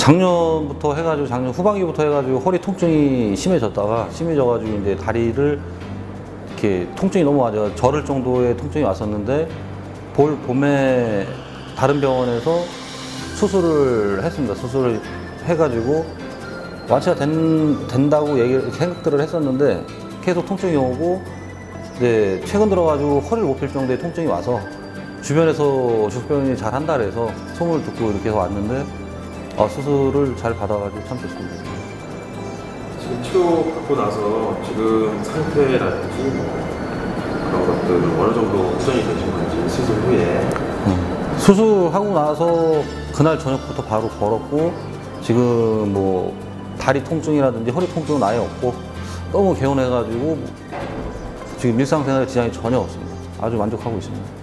작년부터 해가지고 작년 후반기부터 해가지고 허리 통증이 심해졌다가 심해져가지고 이제 다리를 이렇게 통증이 너무 와져 저를 정도의 통증이 왔었는데 볼 봄에 다른 병원에서 수술을 했습니다. 수술을 해가지고 완치가 된, 된다고 얘기를 생각들을 했었는데 계속 통증이 오고 이제 최근 들어가지고 허리를 못 펼 정도의 통증이 와서 주변에서 주병이 잘 한다 그래서 소문을 듣고 이렇게 해서 왔는데 어, 수술을 잘 받아가지고 참 좋습니다. 지금 치료 받고 나서 지금 상태라든지 뭐 그런 것들 어느 정도 호전이 되신 건지 수술 후에 수술하고 나서 그날 저녁부터 바로 걸었고 지금 뭐 다리 통증이라든지 허리 통증은 아예 없고 너무 개운해가지고 지금 일상생활에 지장이 전혀 없습니다. 아주 만족하고 있습니다.